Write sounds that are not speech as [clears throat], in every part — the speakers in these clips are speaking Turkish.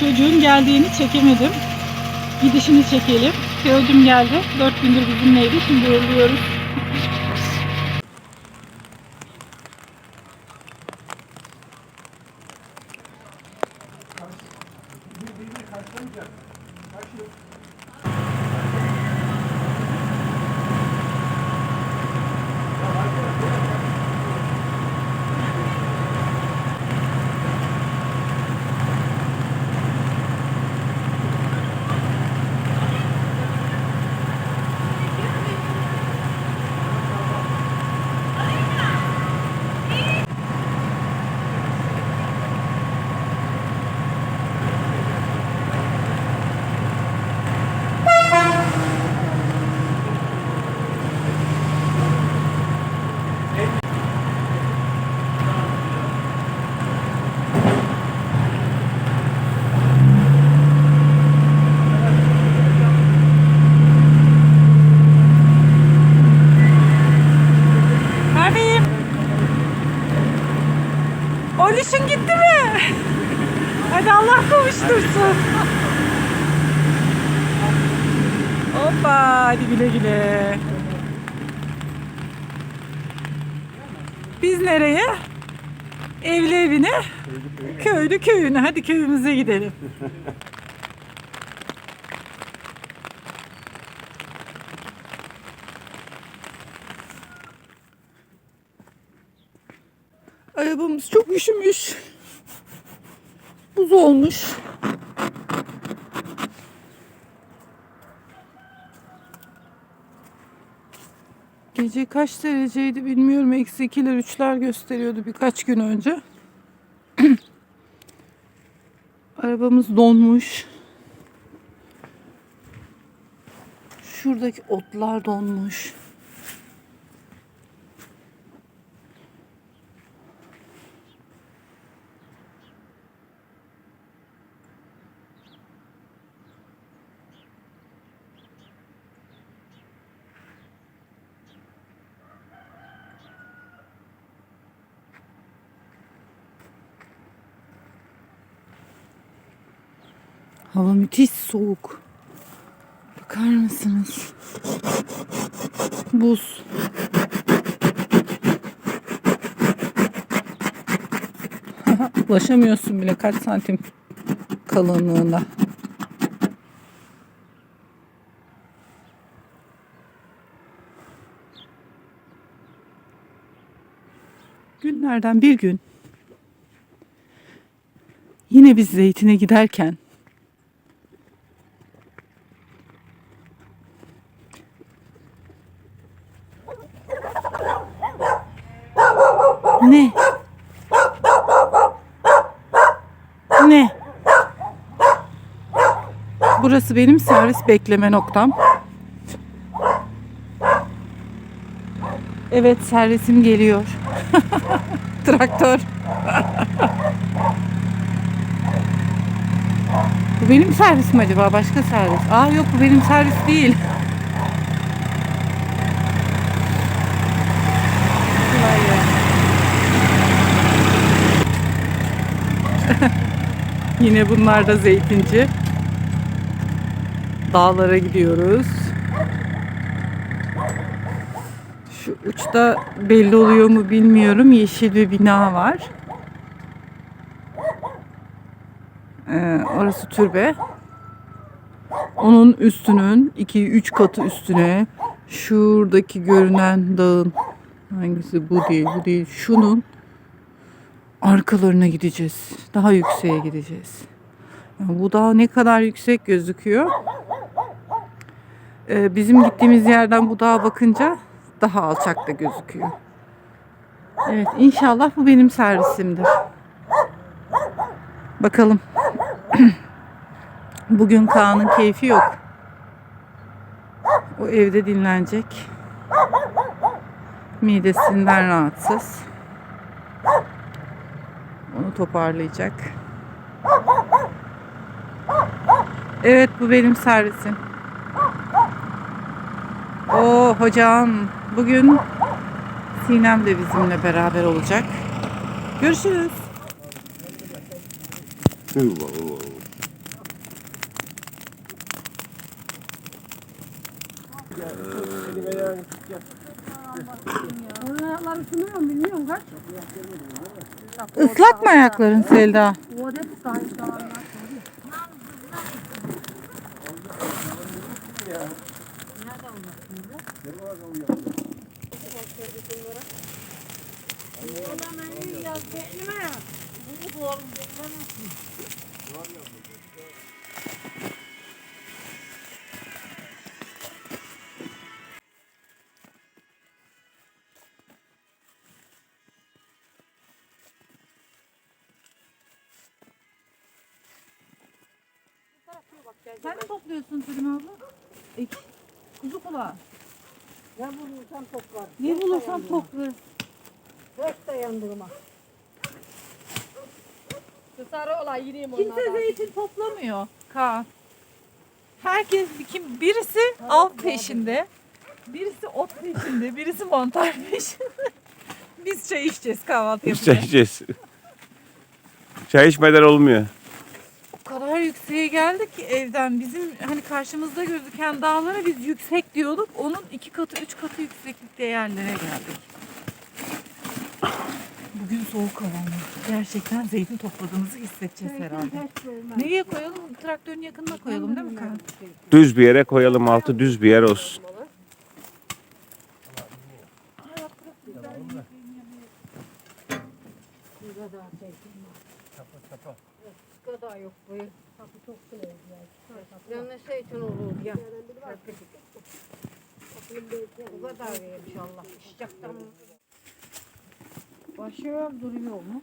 Çocuğun geldiğini çekemedim. Gidişini çekelim. Teodim geldi. Dört gündür bizimleydi. Şimdi uğurluyoruz. Bebeğim. Oluşun gitti mi? Hadi Allah kavuştursun. Hoppa hadi güle güle. Biz nereye? Evli evine, köylü köyüne. Hadi köyümüze gidelim. Arabamız çok üşümüş. Buz olmuş. Gece kaç dereceydi bilmiyorum. Eksi ikiler üçler gösteriyordu birkaç gün önce. Arabamız donmuş. Şuradaki otlar donmuş. Hava müthiş soğuk. Bakar mısınız? Buz. [laughs] Ulaşamıyorsun bile kaç santim kalınlığında. Günlerden bir gün yine biz zeytine giderken Ne? Ne? Burası benim servis bekleme noktam. Evet servisim geliyor. [laughs] Traktör. bu benim servisim acaba? Başka servis. Aa yok bu benim servis değil. Kolay gelsin. Yine bunlar da zeytinci. Dağlara gidiyoruz. Şu uçta belli oluyor mu bilmiyorum. Yeşil bir bina var. Ee, orası türbe. Onun üstünün 2-3 katı üstüne şuradaki görünen dağın hangisi bu değil bu değil şunun arkalarına gideceğiz. Daha yükseğe gideceğiz. Yani bu dağ ne kadar yüksek gözüküyor. Ee, bizim gittiğimiz yerden bu dağa bakınca daha alçakta gözüküyor. Evet inşallah bu benim servisimdir. Bakalım. [clears throat] Bugün Kaan'ın keyfi yok. O evde dinlenecek. Midesinden rahatsız. Onu toparlayacak. Evet bu benim servisim. O hocam bugün Sinem de bizimle beraber olacak. Görüşürüz. Bak, bak, bak. Ayakları sınıyor mu bilmiyorum kaç. Islak mı ayakların Selda? Sen mi topluyorsun Tülin abla? Ek. Kuzu kulağı. Ne bulursam toplar. Ne bulursan topla. Hiç dayandırma. Sarı olay yürüyeyim Kimse zeytin toplamıyor Kaan. Herkes kim birisi av peşinde, birisi ot peşinde, birisi mantar peşinde. Biz çay içeceğiz kahvaltı çay yapacağız. içeceğiz. Çay içmeden olmuyor. Yükseğe geldik evden bizim hani karşımızda gözüken dağlara biz yüksek diyorduk. Onun iki katı, üç katı yükseklikte yerlere geldik. Bugün soğuk hava Gerçekten zeytin topladığımızı hissedeceğiz herhalde. Nereye koyalım? Traktörün yakınına koyalım değil mi Kaan? Düz bir yere koyalım altı düz bir yer olsun. kadar yok bu. Yani şey için olur ya. Bu kadar inşallah. Sıcaktan. Başı duruyor mu?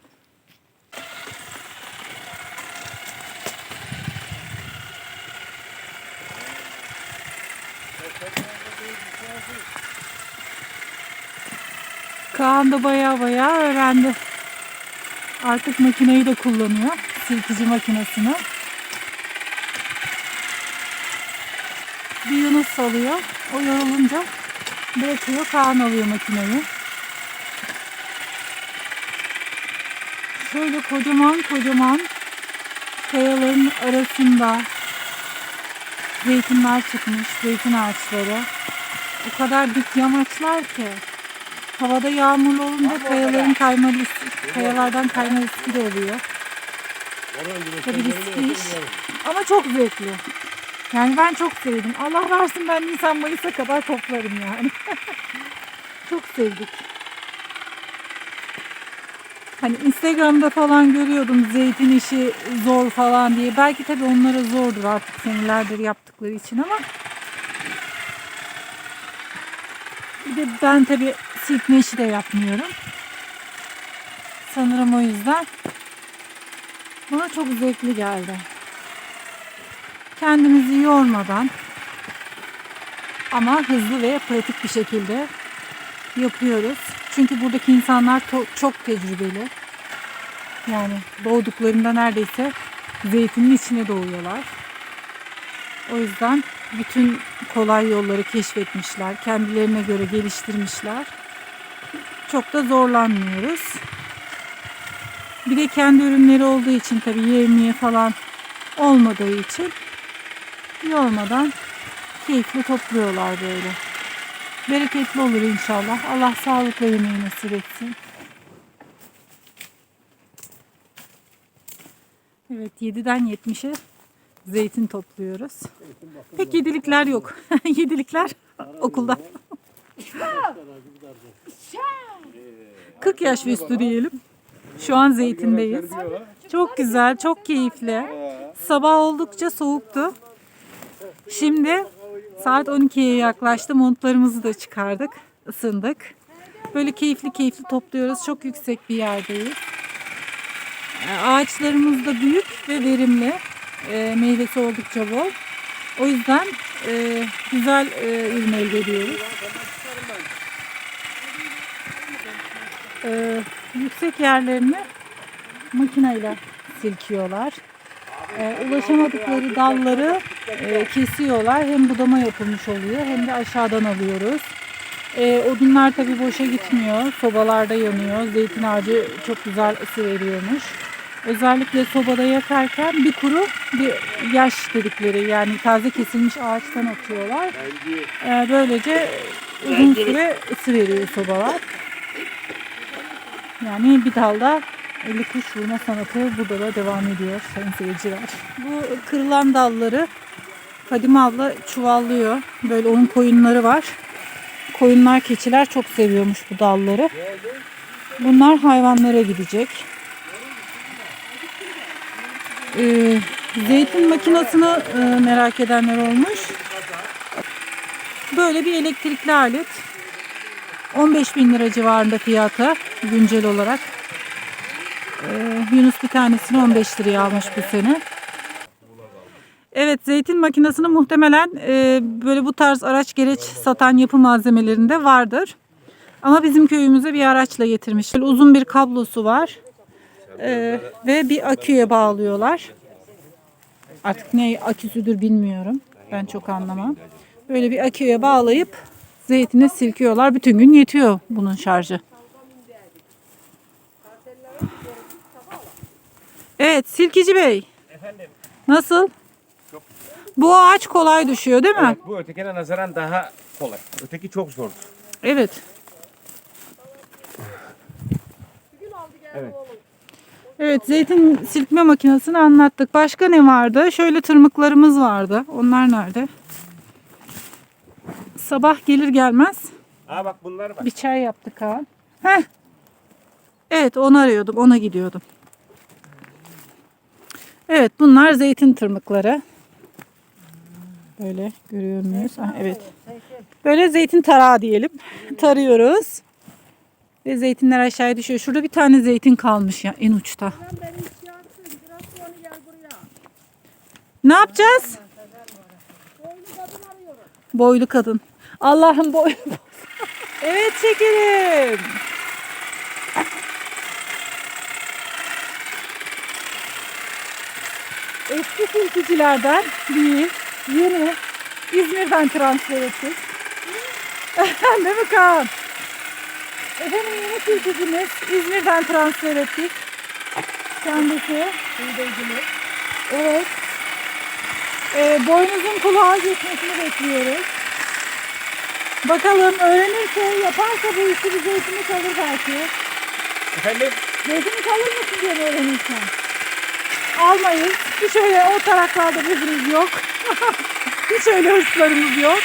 Kaan da baya baya öğrendi. Artık makineyi de kullanıyor. Silkici makinesini. Bir Yunus salıyor. O yorulunca bırakıyor. Kaan alıyor makineyi. Şöyle kocaman kocaman kayaların arasında zeytinler çıkmış. Zeytin ağaçları. O kadar dik yamaçlar ki. Havada yağmurlu olunca kayaların kayma riski, kayalardan kayma riski de oluyor. Tabii riskli iş. Ama çok zevkli. Yani ben çok sevdim. Allah versin ben Nisan Mayıs'a kadar toplarım yani. [laughs] çok sevdik. Hani Instagram'da falan görüyordum zeytin işi zor falan diye. Belki tabii onlara zordur artık senelerdir yaptıkları için ama bir de ben tabii silkme işi de yapmıyorum. Sanırım o yüzden bana çok zevkli geldi. Kendimizi yormadan ama hızlı ve pratik bir şekilde yapıyoruz. Çünkü buradaki insanlar çok tecrübeli. Yani doğduklarında neredeyse zeytinin içine doğuyorlar. O yüzden bütün kolay yolları keşfetmişler. Kendilerine göre geliştirmişler. Çok da zorlanmıyoruz. Bir de kendi ürünleri olduğu için tabii yevmiye falan olmadığı için yormadan keyifli topluyorlar böyle. Bereketli olur inşallah. Allah sağlıkla yemeği nasip etsin. Evet 7'den 70'e zeytin topluyoruz. Pek yedilikler yok. [laughs] yedilikler okulda. 40 yaş ve üstü diyelim. Şu an zeytindeyiz. Çok güzel, çok keyifli. Sabah oldukça soğuktu. Şimdi saat 12'ye yaklaştı. Montlarımızı da çıkardık. ısındık. Böyle keyifli keyifli topluyoruz. Çok yüksek bir yerdeyiz. Ee, Ağaçlarımız da büyük ve verimli. Ee, Meyvesi oldukça bol. O yüzden e, güzel e, ürün elde ediyoruz. Ee, yüksek yerlerini makineyle silkiyorlar. Ee, ulaşamadıkları dalları e, kesiyorlar. Hem budama yapılmış oluyor hem de aşağıdan alıyoruz. Ee, odunlar tabii boşa gitmiyor. Sobalarda yanıyor. Zeytin ağacı çok güzel ısı veriyormuş. Özellikle sobada yakarken bir kuru bir yaş dedikleri yani taze kesilmiş ağaçtan atıyorlar. Ee, böylece uzun süre ısı veriyor sobalar. Yani bir dalda 50 kuş vurma sanatı burada da devam ediyor sayın seyirciler. Bu kırılan dalları Fadime abla çuvallıyor. Böyle onun koyunları var. Koyunlar, keçiler çok seviyormuş bu dalları. Bunlar hayvanlara gidecek. Ee, zeytin makinesini e, merak edenler olmuş. Böyle bir elektrikli alet. 15 bin lira civarında fiyatı güncel olarak. Ee, Yunus bir tanesini 15 liraya almış bu sene. Evet zeytin makinesini muhtemelen e, böyle bu tarz araç gereç satan yapı malzemelerinde vardır. Ama bizim köyümüze bir araçla getirmiş. Böyle uzun bir kablosu var. E, ve bir aküye bağlıyorlar. Artık ne aküsüdür bilmiyorum. Ben çok anlamam. Böyle bir aküye bağlayıp zeytine silkiyorlar. Bütün gün yetiyor bunun şarjı. Evet Silkici Bey. Nasıl? Bu ağaç kolay düşüyor değil mi? Evet, bu ötekine nazaran daha kolay. Öteki çok zor. Evet. Evet. Evet zeytin silkme makinesini anlattık. Başka ne vardı? Şöyle tırmıklarımız vardı. Onlar nerede? Sabah gelir gelmez Aa bak bunlar var. bir çay yaptık ha. Heh. Evet onu arıyordum. Ona gidiyordum. Evet bunlar zeytin tırmıkları. Böyle görüyor muyuz? Ah, evet. Böyle zeytin tarağı diyelim. [laughs] Tarıyoruz. Ve zeytinler aşağıya düşüyor. Şurada bir tane zeytin kalmış ya en uçta. Ne yapacağız? Boylu kadın. Allah'ım boylu. [laughs] evet çekelim. Eski silkicilerden değil, yeni İzmir'den transfer ettik. Değil mi Kaan? Efendim yeni silkicimiz İzmir'den transfer ettik. Kendisi. Evet. Ee, boynuzun kulağa geçmesini bekliyoruz. Bakalım öğrenirse yaparsa bu işi bize eğitimi kalır belki. Efendim? Zeytini kalır mısın diye öğrenirsen. Almayız. Hiç öyle o taraklarda bezimiz yok. [laughs] Hiç öyle hırslarımız yok.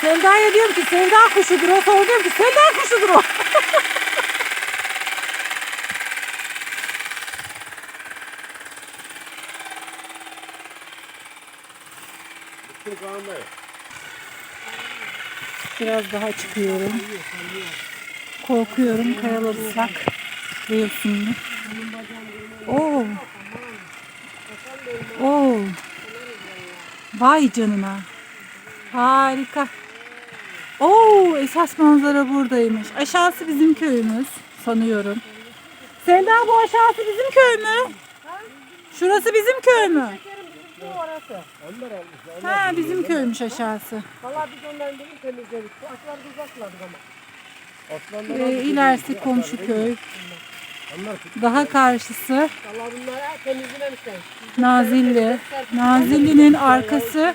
Sevda'ya diyorum ki Sevda kuşudur o. Sonra diyorum ki Sevda kuşudur o. [laughs] Biraz daha çıkıyorum. Korkuyorum kayalar ıslak. Değilsin Oo. Oo. Vay canına. Harika. Oo, esas manzara buradaymış. Aşağısı bizim köyümüz sanıyorum. Selda bu aşağısı bizim köy mü? Şurası bizim köy mü? Ha bizim köymüş aşağısı. Valla biz onların birini temizledik. Bu asları uzakladık ama. Ee, ilerisi komşu köy. Daha karşısı Valla bunları temizlememişler. Nazilli. Nazilli'nin arkası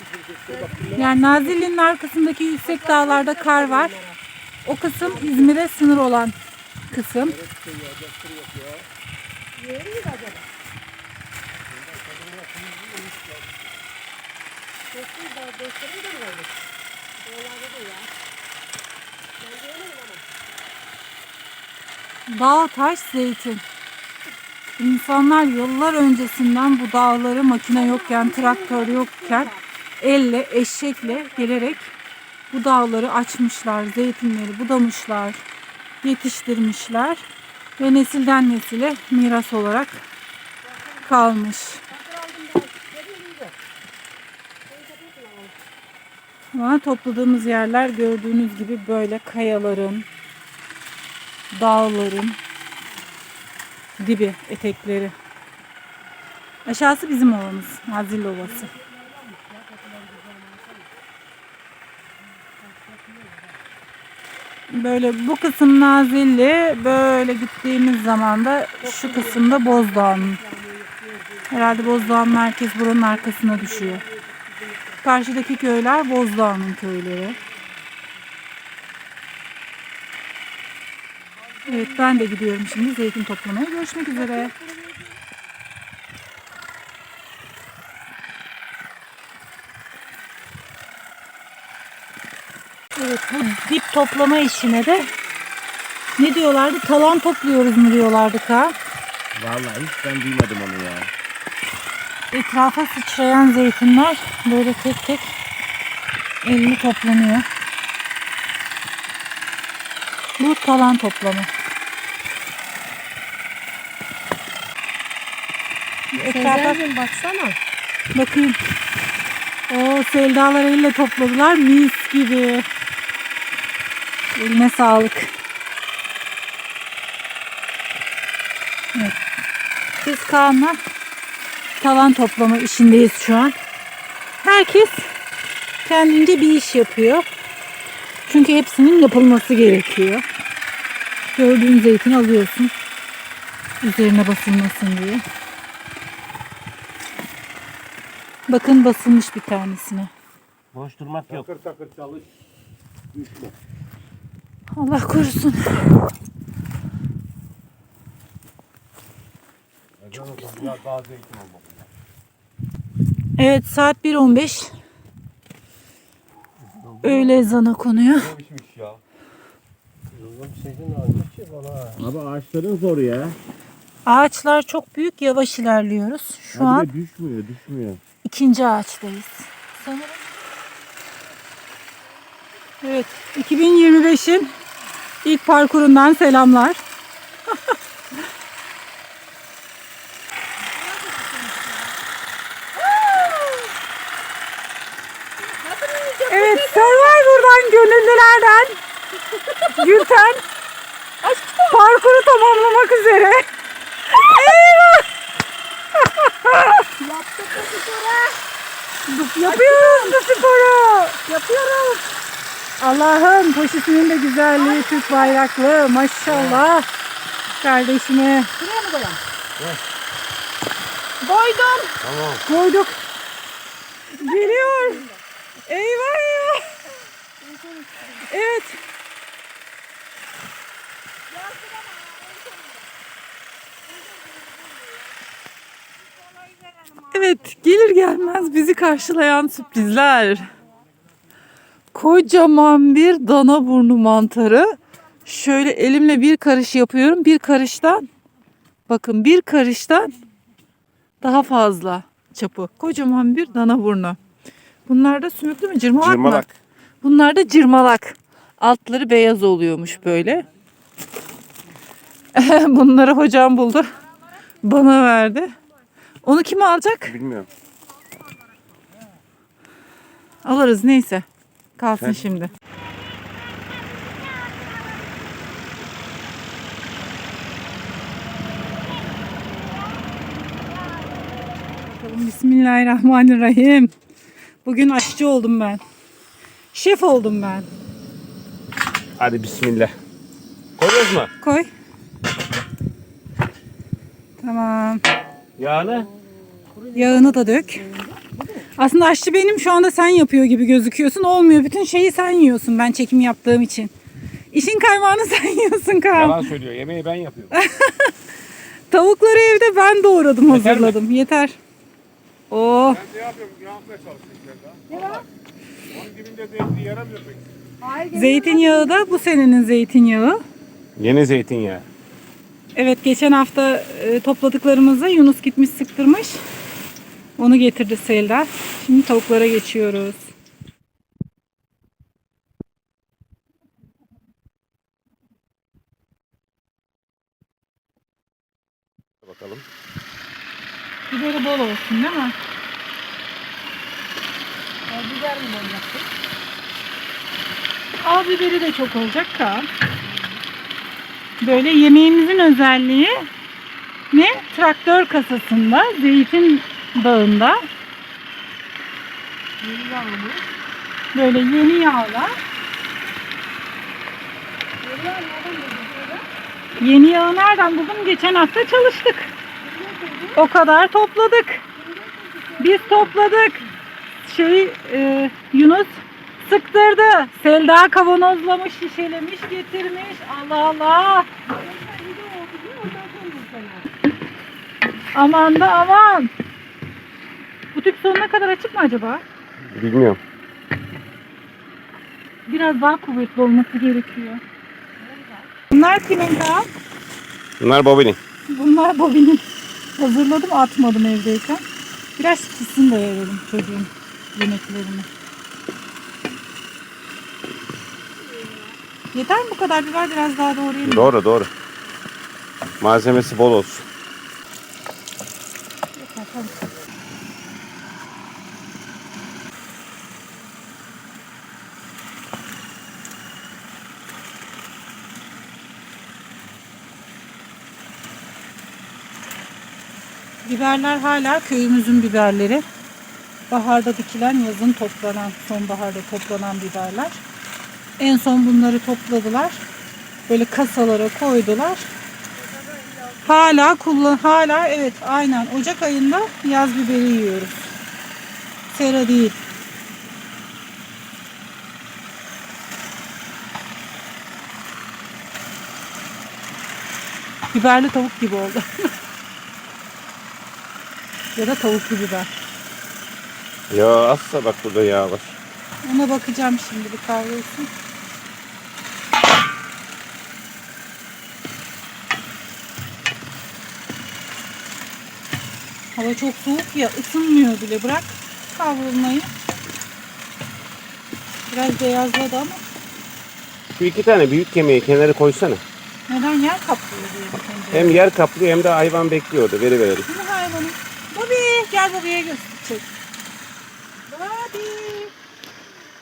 yani Nazilli'nin arkasındaki yüksek dağlarda kar var. O kısım İzmir'e sınır olan kısım. Dağ, taş, zeytin. İnsanlar yıllar öncesinden bu dağları makine yokken, traktör yokken elle, eşekle gelerek bu dağları açmışlar, zeytinleri budamışlar, yetiştirmişler ve nesilden nesile miras olarak kalmış. Ama topladığımız yerler gördüğünüz gibi böyle kayaların, dağların dibi, etekleri. Aşağısı bizim ovamız. Nazilli Ovası. Böyle bu kısım Nazilli, böyle gittiğimiz zaman da şu kısımda Bozdağ'ın. Herhalde Bozdağ'ın merkez buranın arkasına düşüyor. Karşıdaki köyler Bozdağ'ın köyleri. Evet ben de gidiyorum şimdi zeytin toplamaya. Görüşmek üzere. Evet bu dip toplama işine de ne diyorlardı? Talan topluyoruz mu diyorlardı ka? Vallahi hiç ben duymadım onu ya. Etrafa sıçrayan zeytinler böyle tek tek elli toplanıyor. Bu talan toplamı. Etrafa Sezer'cim baksana. bakayım. O Seldalar elle topladılar. Mis gibi. Eline sağlık. Evet. Biz Kaan'la talan toplama işindeyiz şu an. Herkes kendince bir iş yapıyor. Çünkü hepsinin yapılması gerekiyor. Gördüğün zeytini alıyorsun. Üzerine basılmasın diye. Bakın basılmış bir tanesine. Boş durmak yok. Takır takır çalış. Düşme. Allah korusun. Ya daha zeytin olmak. Evet saat 1.15. Öğle ezanı konuyor. Ya? Abi ağaçların zor ya. Ağaçlar çok büyük yavaş ilerliyoruz. Şu Abi an düşmüyor düşmüyor. ikinci ağaçtayız. Sanırım. Evet 2025'in ilk parkurundan selamlar. [laughs] Evet Gönüllülerden Gülten parkuru tamamlamak üzere. Eyvah! Yapıyoruz bu sporu. Yapıyoruz. Allah'ım poşetinin de güzelliği Türk bayraklı maşallah. Kardeşime. Buraya mı koyalım? Koydum. Tamam. Koyduk. Geliyor. Eyvah ya. Evet. Evet, gelir gelmez bizi karşılayan sürprizler. Kocaman bir dana burnu mantarı. Şöyle elimle bir karış yapıyorum. Bir karıştan bakın bir karıştan daha fazla çapı. Kocaman bir dana burnu. Bunlar da sümüklü mü? Cırmalak, mı? Cırmalak. Bunlar da cırmalak. Altları beyaz oluyormuş böyle. [laughs] Bunları hocam buldu. Bana verdi. Onu kim alacak? Bilmiyorum. Alırız neyse. Kalsın Sen- şimdi. Bakalım Bismillahirrahmanirrahim. Bugün aşçı oldum ben. Şef oldum ben. Hadi bismillah. Koyuyoruz mu? Koy. Tamam. Yağını. Yağını da dök. Aslında aşçı benim şu anda sen yapıyor gibi gözüküyorsun. Olmuyor. Bütün şeyi sen yiyorsun ben çekim yaptığım için. İşin kaymağını [laughs] sen yiyorsun Kaan. Yalan söylüyor. Yemeği ben yapıyorum. [laughs] Tavukları evde ben doğradım, Yeter mi? hazırladım. Yeter. Oh. Ben ne yapıyorum? Yapmaya çalışıyorum ya. Ne var? Onun dibinde zeytin yaramıyor pek. Zeytinyağı da bu senenin zeytinyağı. Yeni zeytinyağı. Evet geçen hafta e, topladıklarımızı Yunus gitmiş sıktırmış. Onu getirdi Selda. Şimdi tavuklara geçiyoruz. Bakalım. Biberi bol olsun değil mi? Biber mi olacaktı? Al biberi de çok olacak da. Böyle yemeğimizin özelliği ne? Traktör kasasında, zeytin bağında. Böyle yeni yağlar. Yeni yağı nereden buldum? Geçen hafta çalıştık. O kadar topladık. Biz topladık. Şey e, Yunus sıktırdı. Selda kavanozlamış, şişelemiş, getirmiş. Allah Allah. Aman da aman. Bu tüp sonuna kadar açık mı acaba? Bilmiyorum. Biraz daha kuvvetli olması gerekiyor. Bunlar kimin Kaan? Bunlar bobinin. Bunlar bobinin. Hazırladım atmadım evdeyken. Biraz pişsin de verelim çocuğun yemeklerini. Yeter mi bu kadar biber biraz daha doğrayayım. Doğru doğru. Malzemesi bol olsun. Yeter, tamam. Biberler hala köyümüzün biberleri. Baharda dikilen, yazın toplanan, sonbaharda toplanan biberler. En son bunları topladılar. Böyle kasalara koydular. Hala kullan hala evet aynen Ocak ayında yaz biberi yiyoruz. Sera değil. Biberli tavuk gibi oldu. [laughs] ya da tavuklu biber. Ya asla bak burada yağ var. Ona bakacağım şimdi bir kavrulsun. Hava çok soğuk ya ısınmıyor bile bırak kavrulmayı. Biraz beyazladı ama Şu iki tane büyük kemiği kenara koysana. neden yer kaplıyor diye düşündüm. Hem yer kaplıyor hem de hayvan bekliyor orada. Veri verelim. Bu hayvanı. Bobby gel Bobby'ye gösterecek. Bobby.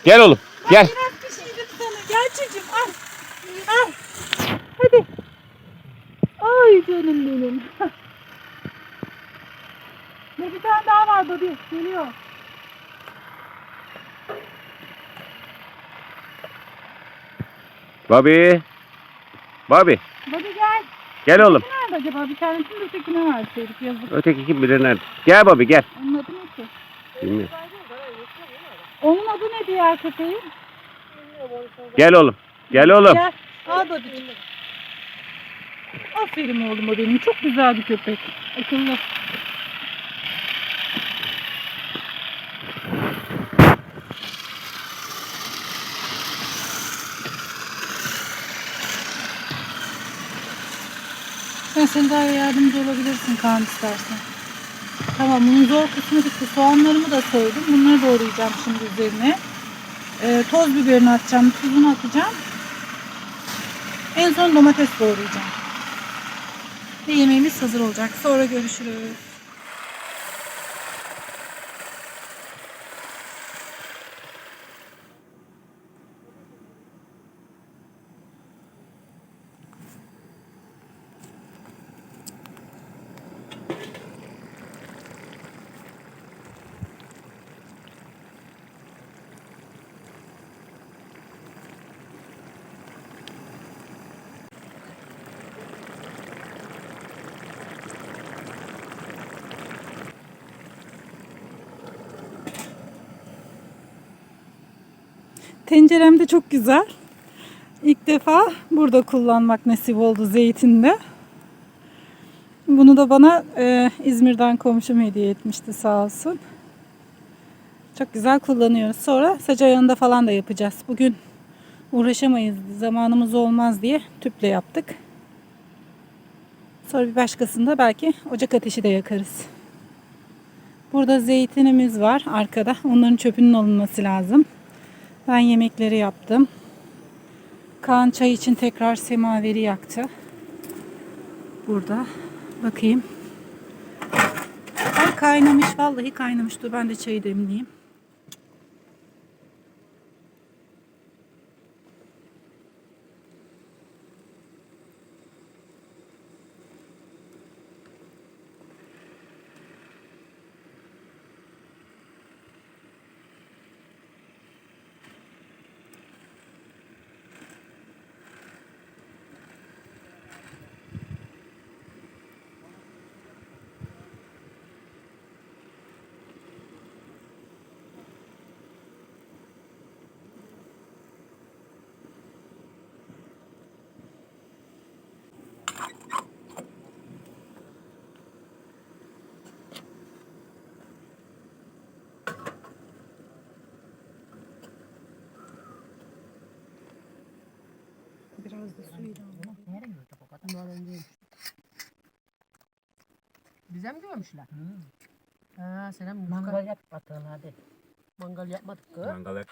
Gel oğlum. Gel. Biraz pişirdim sana. Gel çocuğum al. Al. Hadi. Ay canım benim. Dur bir tane daha var Bobby. Geliyor. Bobby. Bobby. Bobby gel. Gel oğlum. Nerede acaba? Bir tanesini de ötekine verseydik yazık. Öteki kim bilir nerede. Gel Bobby gel. Onun adı ne ki? Bilmiyorum. Onun adı ne diğer köpeğin? Gel oğlum. Gel oğlum. Gel. Al Bobby'cim. Aferin oğlum o benim. Çok güzel bir köpek. Akıllı. Sen Selda'ya yardımcı olabilirsin Kaan istersen. Tamam bunun zor kısmı bitti. Soğanlarımı da soydum. Bunları doğrayacağım şimdi üzerine. Ee, toz biberini atacağım. Tuzunu atacağım. En son domates doğrayacağım. Ve yemeğimiz hazır olacak. Sonra görüşürüz. Tencerem de çok güzel. İlk defa burada kullanmak nasip oldu zeytinde. Bunu da bana e, İzmir'den komşum hediye etmişti sağ olsun. Çok güzel kullanıyoruz. Sonra saç ayağında falan da yapacağız. Bugün uğraşamayız, zamanımız olmaz diye tüple yaptık. Sonra bir başkasında belki ocak ateşi de yakarız. Burada zeytinimiz var arkada. Onların çöpünün alınması lazım. Ben yemekleri yaptım. Kaan çay için tekrar semaveri yaktı. Burada. Bakayım. Ay kaynamış. Vallahi kaynamış. Dur ben de çayı demleyeyim. Nereye görecek o kadar? Bunlar önceymiş. Bize mi görmüşler? Ha, senem Mangal yap batığın hadi. mangal yapmadık kız. Mangal et.